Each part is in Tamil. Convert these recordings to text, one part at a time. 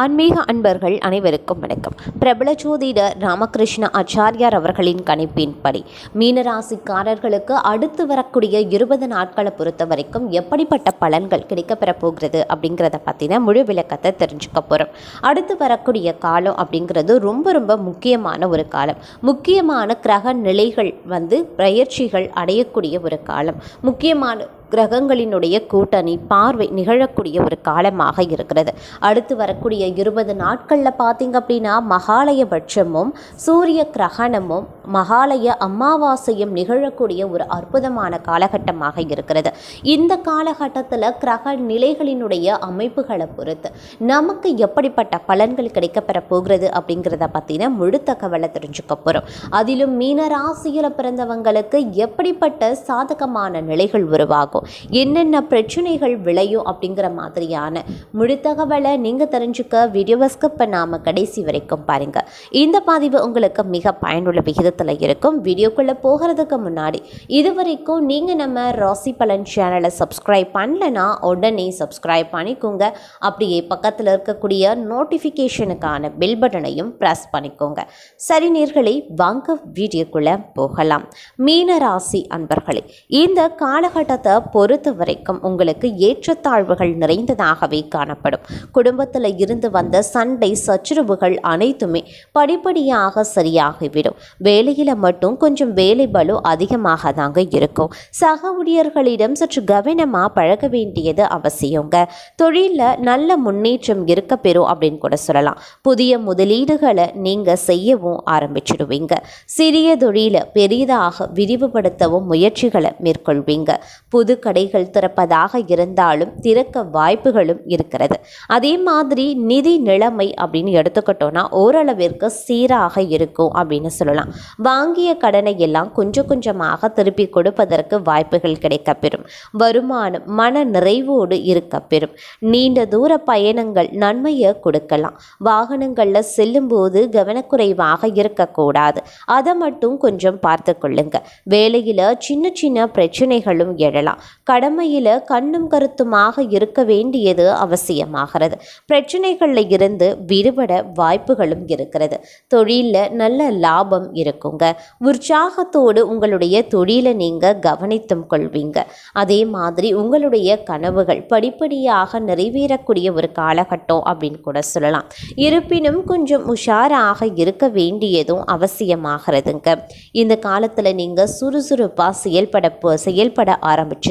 ஆன்மீக அன்பர்கள் அனைவருக்கும் வணக்கம். பிரபல ஜோதிடர் ராமகிருஷ்ண ஆச்சாரியார் அவர்களின் கணிப்பின்படி மீனராசிக்காரர்களுக்கு அடுத்து வரக்கூடிய இருபது நாட்களை பொறுத்த வரைக்கும் எப்படிப்பட்ட பலன்கள் கிடைக்கப்பெற போகிறது அப்படிங்கிறத பற்றின முழு விளக்கத்தை தெரிஞ்சுக்க போகிறோம் அடுத்து வரக்கூடிய காலம் அப்படிங்கிறது ரொம்ப ரொம்ப முக்கியமான ஒரு காலம். முக்கியமான கிரக நிலைகள் வந்து பயிற்சிகள் அடையக்கூடிய ஒரு காலம். முக்கியமான கிரகங்களினுடைய கூட்டணி பார்வை நிகழக்கூடிய ஒரு காலமாக இருக்கிறது. அடுத்து வரக்கூடிய இருபது நாட்களில் பார்த்திங்க அப்படின்னா மகாலயபட்சமும் சூரிய கிரகணமும் மகாலய அமாவாசையும் நிகழக்கூடிய ஒரு அற்புதமான காலகட்டமாக இருக்கிறது. இந்த காலகட்டத்தில் கிரக நிலைகளினுடைய அமைப்புகளை பொறுத்து நமக்கு எப்படிப்பட்ட பலன்கள் கிடைக்கப்பெற போகிறது அப்படிங்கிறத பற்றின முழு தகவலை தெரிஞ்சுக்க போகிறோம் அதிலும் மீன ராசியில் பிறந்தவங்களுக்கு எப்படிப்பட்ட சாதகமான நிலைகள் உருவாகும்? என்னென்ன பிரச்சனைகள் விளையும் அப்படிங்கிற மாதிரியான முழு தகவலை நீங்கள் தெரிஞ்சுக்க வீடியோவை ஸ்கிப் பண்ணாமல் கடைசி வரைக்கும் பாருங்கள் இந்த பதிவு உங்களுக்கு மிக பயனுள்ள விகிதத்தில் இருக்கும். வீடியோக்குள்ளே போகிறதுக்கு முன்னாடி இது வரைக்கும் நீங்கள் நம்ம ராசி பலன் சேனலை சப்ஸ்கிரைப் பண்ணலன்னா உடனே சப்ஸ்கிரைப் பண்ணிக்கோங்க. அப்படியே பக்கத்தில் இருக்கக்கூடிய நோட்டிஃபிகேஷனுக்கான பில் பட்டனையும் ப்ரெஸ் பண்ணிக்கோங்க. சரி நேர்களே வாங்க வீடியோக்குள்ளே போகலாம். மீன ராசி அன்பர்களே இந்த காலகட்டத்தை பொறுத்த வரைக்கும் உங்களுக்கு ஏற்றத்தாழ்வுகள் நிறைந்ததாகவே காணப்படும். குடும்பத்தில் இருந்து வந்த சண்டை சச்சுரவுகள் அனைத்துமே படிப்படியாக சரியாகிவிடும். வேலையில் மட்டும் கொஞ்சம் வேலை பலு அதிகமாக தாங்க இருக்கும். சக ஊழியர்களிடம் சற்று கவனமாக பழக வேண்டியது அவசியங்க. தொழிலில் நல்ல முன்னேற்றம் இருக்க பெறும் அப்படின்னு கூட சொல்லலாம். புதிய முதலீடுகளை நீங்கள் செய்யவும் ஆரம்பிச்சிடுவீங்க. சிறிய தொழிலை பெரிதாக விரிவுபடுத்தவும் முயற்சிகளை மேற்கொள்வீங்க. புது கடைகள் திறப்பதாக இருந்தாலும் திறக்க வாய்ப்புகளும் இருக்கிறது. அதே மாதிரி நிதி நிலைமை அப்படின்னு எடுத்துக்கிட்டோன்னா ஓரளவிற்கு சீராக இருக்கும் அப்படின்னு சொல்லலாம். வாங்கிய கடனை எல்லாம் கொஞ்சம் கொஞ்சமாக திருப்பி கொடுப்பதற்கு வாய்ப்புகள் கிடைக்கப்பெறும். வருமானம் மன நிறைவோடு இருக்கப்பெறும். நீண்ட தூர பயணங்கள் நன்மையை கொடுக்கலாம். வாகனங்களில் செல்லும்போது கவனக்குறைவாக இருக்கக்கூடாது. அதை மட்டும் கொஞ்சம் பார்த்து கொள்ளுங்க. வேலையில் சின்ன சின்ன பிரச்சனைகளும் எழலாம். கடமையில் கண்ணும் கருத்துமாக இருக்க வேண்டியது அவசியமாகிறது. பிரச்சனைகளில் இருந்து விடுபட வாய்ப்புகளும் இருக்கிறது. தொழிலில் நல்ல லாபம் இருக்குங்க. உற்சாகத்தோடு உங்களுடைய தொழிலை நீங்கள் கவனித்தும் கொள்வீங்க. அதே மாதிரி உங்களுடைய கனவுகள் படிப்படியாக நிறைவேறக்கூடிய ஒரு காலகட்டம் அப்படின்னு கூட சொல்லலாம். இருப்பினும் கொஞ்சம் உஷாராக இருக்க வேண்டியதும் அவசியமாகிறதுங்க. இந்த காலத்தில் நீங்கள் சுறுசுறுப்பாக செயல்பட செயல்பட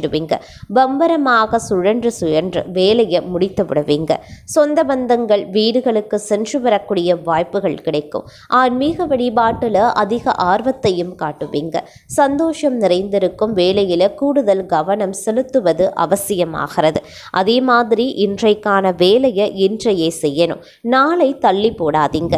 விடுவீங்க. பம்பரமாக சுழன்று சுழன்று வேலையை முடித்து விடுவீங்க. சொந்த பந்தங்கள் வீடுகளுக்கு சென்று வரக்கூடிய வாய்ப்புகள் கிடைக்கும். ஆன்மீக வழிபாட்டில் அதிக ஆர்வத்தையும் காட்டுவீங்க. சந்தோஷம் நிறைந்திருக்கும் வேலையில் கூடுதல் கவனம் செலுத்துவது அவசியமாகிறது. அதே மாதிரி இன்றைக்கான வேலையை இன்றையே செய்யணும். நாளை தள்ளி போடாதீங்க.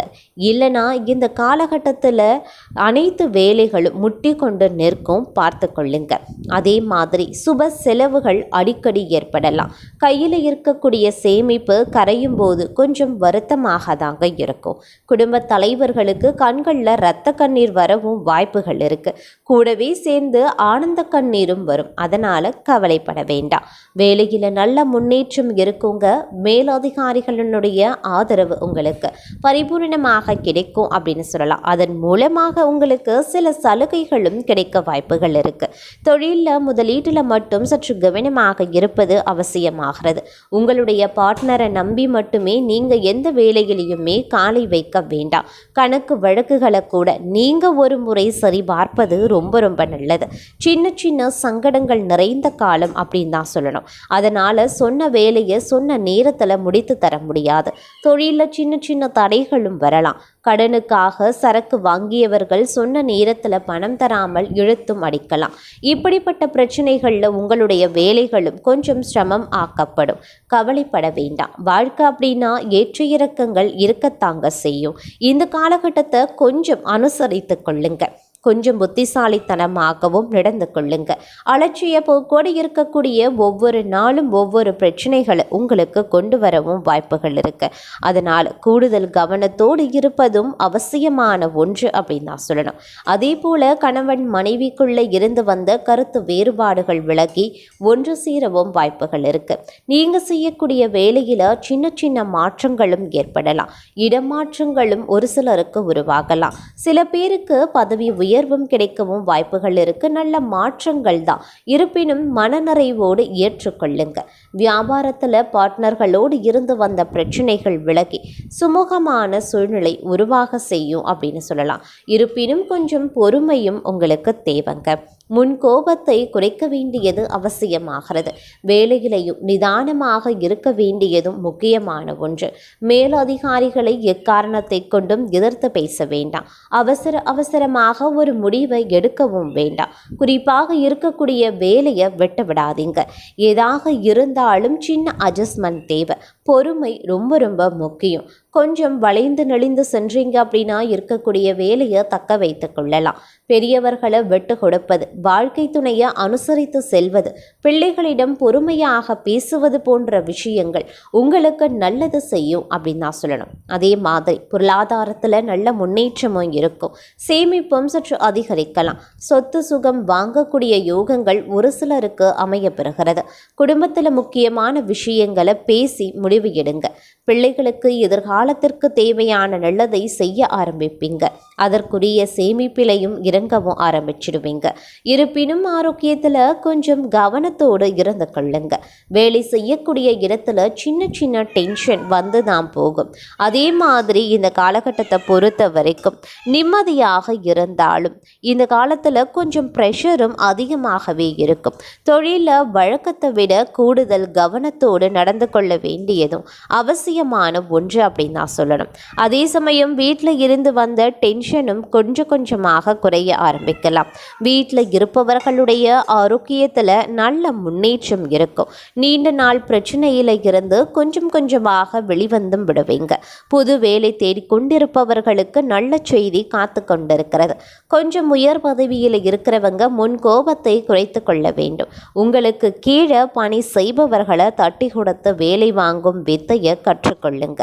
இல்லைனா இந்த காலகட்டத்தில் அனைத்து வேலைகளும் முட்டி கொண்டு நிற்கும் பார்த்து கொள்ளுங்க அதே மாதிரி சுப செலவுகள் அடிக்கடி ஏற்படலாம். கையில் இருக்கக்கூடிய சேமிப்பு கரையும் போது கொஞ்சம் வருத்தமாக தாங்க இருக்கும். குடும்ப தலைவர்களுக்கு கண்களில் இரத்த கண்ணீர் வரவும் வாய்ப்புகள் இருக்கு. கூடவே சேர்ந்து ஆனந்த கண்ணீரும் வரும். அதனால கவலைப்பட வேண்டாம். வேலையில் நல்ல முன்னேற்றம் இருக்குங்க. மேலதிகாரிகளினுடைய ஆதரவு உங்களுக்கு பரிபூர்ணமாக கிடைக்கும் அப்படின்னு சொல்லலாம். அதன் மூலமாக உங்களுக்கு சில சலுகைகளும் கிடைக்க வாய்ப்புகள் இருக்கு. தொழிலில் முதலீட்டில் மட்டும் மட்டும் சற்று கவனமாக இருப்பது அவசியமாகிறது. உங்களுடைய பார்ட்னரை நம்பி மட்டுமே நீங்கள் எந்த வேலையிலையுமே காலை வைக்க வேண்டாம். கணக்கு வழக்குகளை கூட நீங்கள் ஒரு முறை சரி பார்ப்பது ரொம்ப ரொம்ப நல்லது. சின்ன சின்ன சங்கடங்கள் நிறைந்த காலம் அப்படின்னு தான் சொல்லணும். அதனால் சொன்ன வேலையை சொன்ன நேரத்தில் முடித்து தர முடியாது. தொழிலில் சின்ன சின்ன தடைகளும் வரலாம். கடனுக்காக சரக்கு வாங்கியவர்கள் சொன்ன நேரத்தில் பணம் தராமல் இழுத்தும் அடிக்கலாம். இப்படிப்பட்ட பிரச்சனைகளில் உங்களுடைய வேலைகளும் கொஞ்சம் சிரமம் ஆக்கப்படும். கவலைப்பட வேண்டாம். வாழ்க்கை அப்படின்னா ஏற்ற இறக்கங்கள் இருக்கத்தாங்க செய்யும். இந்த காலகட்டத்தை கொஞ்சம் அனுசரித்து கொள்ளுங்கள் கொஞ்சம் புத்திசாலித்தனமாகவும் நடந்து கொள்ளுங்க. அலட்சிய போக்கோடு இருக்கக்கூடிய ஒவ்வொரு நாளும் ஒவ்வொரு பிரச்சனைகளை உங்களுக்கு கொண்டு வரவும் வாய்ப்புகள் இருக்கு. அதனால் கூடுதல் கவனத்தோடு இருப்பதும் அவசியமான ஒன்று அப்படின்னு நான் சொல்லணும். அதே போல கணவன் மனைவிக்குள்ளே இருந்து வந்த கருத்து வேறுபாடுகள் விலகி ஒன்று சேரவும் வாய்ப்புகள் இருக்கு. நீங்க செய்யக்கூடிய வேலையில சின்ன சின்ன மாற்றங்களும் ஏற்படலாம். இடமாற்றங்களும் ஒரு சிலருக்கு உருவாகலாம். சில பேருக்கு பதவி உயர்வும் கிடைக்கவும் வாய்ப்புகள் இருக்கு. நல்ல மாற்றங்கள் தான். இருப்பினும் மனநிறைவோடு ஏற்றுக்கொள்ளுங்க. வியாபாரத்தில் பார்ட்னர்களோடு இருந்து வந்த பிரச்சனைகள் விலகி சுமூகமான சூழ்நிலை உருவாக செய்யும் அப்படின்னு சொல்லலாம். இருப்பினும் கொஞ்சம் பொறுமையும் உங்களுக்கு தேவைங்க. முன் கோபத்தை குறைக்க வேண்டியது அவசியமாகிறது. வேலையிலையும் நிதானமாக இருக்க வேண்டியதும் முக்கியமான ஒன்று. மேலதிகாரிகளை எக்காரணத்தை கொண்டும் எதிர்த்து பேச வேண்டாம். அவசர அவசரமாக ஒரு முடிவை எடுக்கவும் வேண்டாம். குறிப்பாக இருக்கக்கூடிய வேலையை வெட்ட விடாதீங்க ஏதாக இருந்தாலும் சின்ன அட்ஜஸ்ட்மெண்ட் தேவை. பொறுமை ரொம்ப ரொம்ப முக்கியம். கொஞ்சம் வளைந்து நெளிந்து சென்றீங்க அப்படின்னா இருக்கக்கூடிய வேலையை தக்க வைத்து கொள்ளலாம். பெரியவர்களை வெட்டு கொடுப்பது வாழ்க்கை துணையை அனுசரித்து செல்வது பிள்ளைகளிடம் பொறுமையாக பேசுவது போன்ற விஷயங்கள் உங்களுக்கு நல்லது செய்யும் அப்படின்னு நான் சொல்லணும். அதே மாதிரி பொருளாதாரத்தில் நல்ல முன்னேற்றமும் இருக்கும். சேமிப்பும் சற்று அதிகரிக்கலாம். சொத்து சுகம் வாங்கக்கூடிய யோகங்கள் ஒரு சிலருக்கு அமைய பெறுகிறது. குடும்பத்தில் முக்கியமான விஷயங்களை பேசி முடிவு எடுங்க. பிள்ளைகளுக்கு காலத்திற்கு தேவையான நல்லதை செய்ய ஆரம்பிப்பீங்க. அதற்குரிய சேமிப்பிலையும் இறங்கவும் ஆரம்பிச்சிடுவீங்க. இருப்பினும் ஆரோக்கியத்தில் கொஞ்சம் கவனத்தோடு இருந்து கொள்ளுங்க. வேலை செய்யக்கூடிய இடத்துல சின்ன சின்ன டென்ஷன் வந்து தான் போகும். அதே மாதிரி இந்த காலகட்டத்தை பொறுத்த வரைக்கும் நிம்மதியாக இருந்தாலும் இந்த காலத்தில் கொஞ்சம் ப்ரெஷரும் அதிகமாகவே இருக்கும். தொழிலில் வழக்கத்தை விட கூடுதல் கவனத்தோடு நடந்து கொள்ள வேண்டியதும் அவசியமான ஒன்று அப்படின்னு நான் சொல்லணும். அதே சமயம் வீட்டில் இருந்து வந்த டென்ஷனும் கொஞ்சம் கொஞ்சமாக குறைய ஆரம்பிக்கலாம். வீட்டில் இருப்பவர்களுடைய ஆரோக்கியத்தில் நல்ல முன்னேற்றம் இருக்கும். நீண்ட நாள் பிரச்சனையில் இருந்து கொஞ்சம் கொஞ்சமாக வெளிவந்தும் விடுவீங்க. புது வேலை தேடிக்கொண்டிருப்பவர்களுக்கு நல்ல செய்தி காத்து கொண்டிருக்கிறது. கொஞ்சம் உயர் பதவியில் இருக்கிறவங்க முன் கோபத்தை குறைத்து கொள்ள வேண்டும். உங்களுக்கு கீழே பணி செய்பவர்களை தட்டி கொடுத்து வேலை வாங்கும் வித்தையை கற்றுக்கொள்ளுங்க.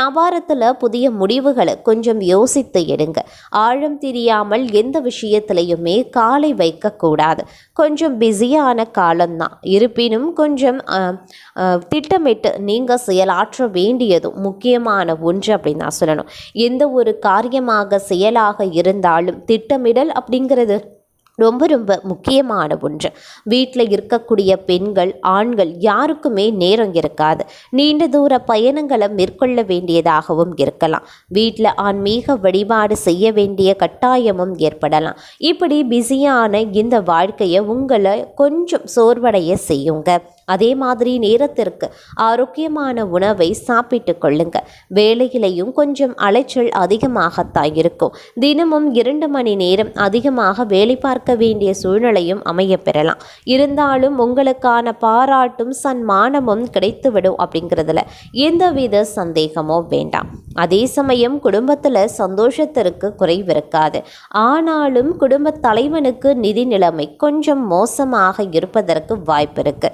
வியாபாரத்தில் புதிய முடிவுகளை கொஞ்சம் யோசித்து எடுங்க. ஆழம் தெரியாமல் எந்த விஷயத்திலையுமே காலை வைக்கக்கூடாது. கொஞ்சம் பிஸியான காலம்தான். இருப்பினும் கொஞ்சம் திட்டமிட்டு நீங்கள் செயலாற்ற வேண்டியதும் முக்கியமான ஒன்று அப்படின்னு நான் சொல்லணும். எந்த ஒரு காரியமாக செயலாக இருந்தாலும் திட்டமிடல் அப்படிங்கிறது ரொம்ப ரொம்ப முக்கியமான ஒன்று. வீட்டில் இருக்கக்கூடிய பெண்கள் ஆண்கள் யாருக்குமே நேரம் இருக்காது. நீண்ட தூர பயணங்களை மேற்கொள்ள வேண்டியதாகவும் இருக்கலாம். வீட்டில் ஆன்மீக வழிபாடு செய்ய வேண்டிய கட்டாயமும் ஏற்படலாம். இப்படி பிஸியான இந்த வாழ்க்கையை உங்களை கொஞ்சம் சோர்வடைய செய்யுங்க. அதே மாதிரி நேரத்திற்கு ஆரோக்கியமான உணவை சாப்பிட்டு கொள்ளுங்க. வேலையிலையும் கொஞ்சம் அலைச்சல் அதிகமாகத்தான் இருக்கும். தினமும் இரண்டு மணி நேரம் அதிகமாக வேலை பார்க்க வேண்டிய சூழ்நிலையும் அமைய பெறலாம் இருந்தாலும் உங்களுக்கான பாராட்டும் சன்மானமும் கிடைத்துவிடும் அப்படிங்கிறதுல எந்தவித சந்தேகமும் வேண்டாம். அதே சமயம் குடும்பத்தில் சந்தோஷத்திற்கு குறைவிருக்காது ஆனாலும் குடும்ப தலைவனுக்கு நிதி நிலைமை கொஞ்சம் மோசமாக இருப்பதற்கு வாய்ப்பு இருக்கு.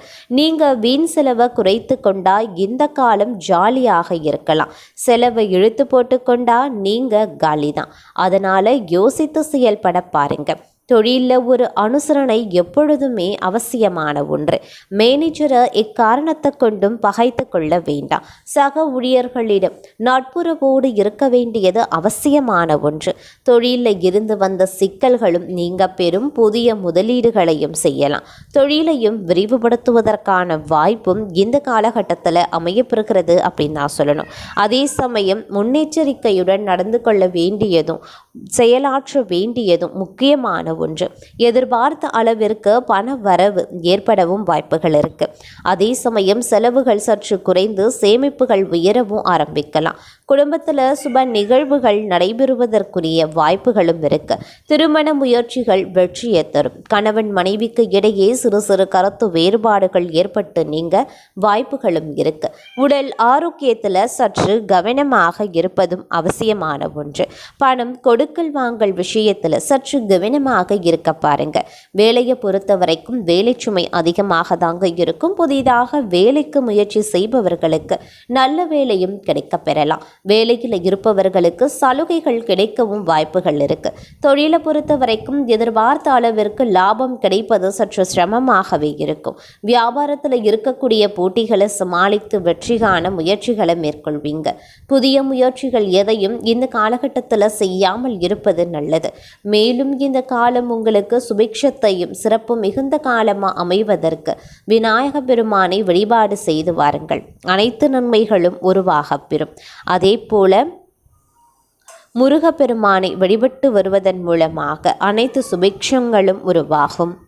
நீங்க வீண் செலவை குறைத்து கொண்டா இந்த காலம் ஜாலியாக இருக்கலாம். செலவை இழுத்து போட்டு கொண்டா நீங்க காலி தான் அதனால யோசித்து செயல்பட பாருங்க. தொழிலில் ஒரு அனுசரணை எப்பொழுதுமே அவசியமான ஒன்று. மேனேஜரை இக்காரணத்தை கொண்டும் பகைத்து கொள்ள வேண்டாம். சக ஊழியர்களிடம் நட்புறவோடு இருக்க வேண்டியது அவசியமான ஒன்று. தொழிலில் இருந்து வந்த சிக்கல்களும் நீங்க பெறும் புதிய முதலீடுகளையும் செய்யலாம். தொழிலையும் விரிவுபடுத்துவதற்கான வாய்ப்பும் இந்த காலகட்டத்தில் அமையப்பெறுகிறது அப்படின்னு நான் சொல்லணும். அதே சமயம் முன்னெச்சரிக்கையுடன் நடந்து கொள்ள வேண்டியதும் செயலாற்ற வேண்டியதும் முக்கியமான ஒன்று. எதிர்பார்த்த அளவிற்கு பண வரவு ஏற்படவும் வாய்ப்புகள் இருக்கு. அதே சமயம் செலவுகள் சற்று குறைந்து சேமிப்புகள் உயரவும் ஆரம்பிக்கலாம். குடும்பத்தில் சுப நிகழ்வுகள் நடைபெறுவதற்குரிய வாய்ப்புகளும் இருக்கு. திருமண முயற்சிகள் வெற்றியை தரும். கணவன் மனைவிக்கு இடையே சிறு சிறு கருத்து வேறுபாடுகள் ஏற்பட்டு நீங்க வாய்ப்புகளும் இருக்கு. உடல் ஆரோக்கியத்தில் சற்று கவனமாக இருப்பதும் அவசியமான ஒன்று. பணம் கொடுக்கல் வாங்கல் விஷயத்தில் சற்று கவனமாக இருக்க பாருங்க. வேலையை பொறுத்த வரைக்கும் வேலை சுமை அதிகமாக தாங்க இருக்கும். புதிதாக வேலைக்கு முயற்சி செய்பவர்களுக்கு நல்ல வேலையும் கிடைக்க பெறலாம். வேலையில் இருப்பவர்களுக்கு சலுகைகள் கிடைக்கவும் வாய்ப்புகள் இருக்கு. தொழிலை பொறுத்த வரைக்கும் எதிர்பார்த்த அளவிற்கு லாபம் கிடைப்பது சற்று சிரமமாகவே இருக்கும். வியாபாரத்தில் இருக்கக்கூடிய போட்டிகளை சமாளித்து வெற்றி காண முயற்சிகளை மேற்கொள்வீங்க. புதிய முயற்சிகள் எதையும் இந்த காலகட்டத்தில் செய்யாமல் இருப்பது நல்லது. மேலும் இந்த காலம் உங்களுக்கு சுபிக்ஷத்தையும் சிறப்பு மிகுந்த காலமாக அமைவதற்கு விநாயக பெருமானை வழிபாடு செய்து வாருங்கள். அனைத்து நன்மைகளும் உருவாகப் பெறும். அதே போல முருகப்பெருமானை வழிபட்டு வருவதன் மூலமாக அனைத்து சுபிக்ஷங்களும் உருவாகும்.